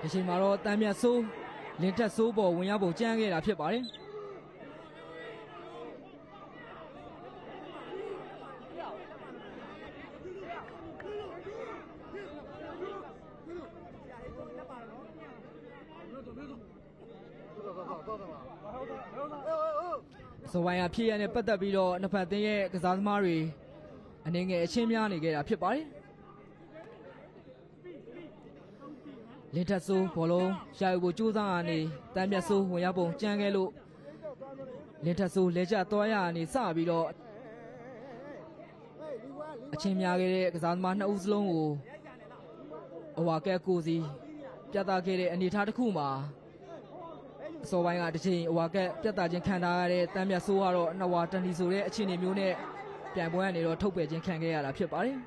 ဒီချိန်မှာတော့တမ်းမြတ်ဆိုးလင်ထက်ဆိုးပေါ်ဝင်ရောက်ပုံကြမ်းခဲ့တာဖြစ်ပါတယ်စဝိုင်းရဖြစ်ရတဲ့ပတ်သက်ပြီးတော့နှစ်ဖက်သင်းရဲ့ကစားသမားတွေအနေငယ်အချင်းများနေခဲ့တာဖြစ်ပါတယ် လင်ထက်ဆိုးဘောလုံးရှာယူဖို့ကြိုးစားရနေတမ်းမြတ်ဆိုးဝင်ရောက်ပုံကြမ်းခဲ့လို့လင်ထက်ဆိုးလဲကျသွားရနေစပြီးတော့အချင်းများခဲ့တဲ့ကစားသမားနှစ်ဦးစလုံးကိုအဝါကဲကိုစီပြသခဲ့တဲ့အနေအထားတစ်ခုမှာအစောပိုင်းကတစ်ချိန်ဟိုဝါကက်ပြတ်တာချင်းခံထားရတဲ့တမ်းမြတ်ဆိုးကတော့နှစ်ဝါတန်ဒီဆိုတဲ့အခြေအနေမျိုးနဲ့ပြန်ပွဲကနေတော့ထုတ်ပယ်ခြင်းခံခဲ့ရတာဖြစ်ပါတယ်